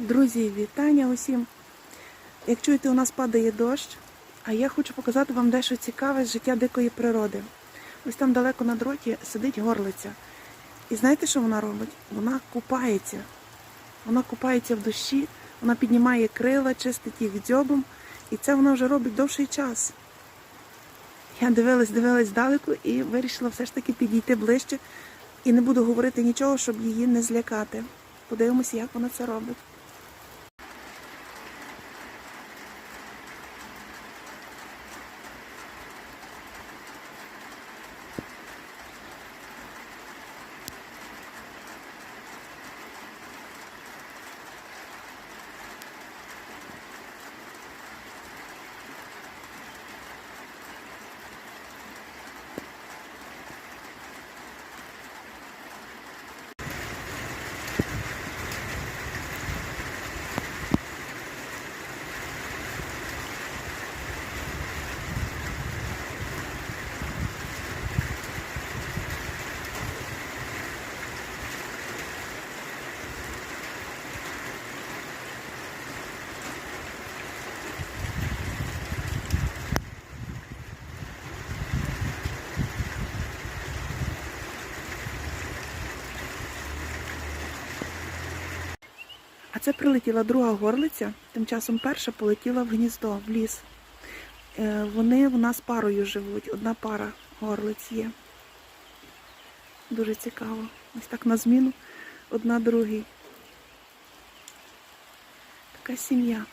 Друзі, вітання усім. Як чуєте, у нас падає дощ, а я хочу показати вам дещо цікаве з життя дикої природи. Ось там далеко на дроті сидить горлиця. І знаєте, що вона робить? Вона купається. Вона купається в душі, вона піднімає крила, чистить їх дзьобом, і це вона вже робить довший час. Я дивилась, дивилась здалеку і вирішила все ж таки підійти ближче і не буду говорити нічого, щоб її не злякати. Подивимося, як вона це робить. А це прилетіла друга горлиця, тим часом перша полетіла в гніздо, в ліс. Е, Вони в нас парою живуть, одна пара горлиць є. Дуже цікаво. Ось так на зміну одна другій. Така сім'я.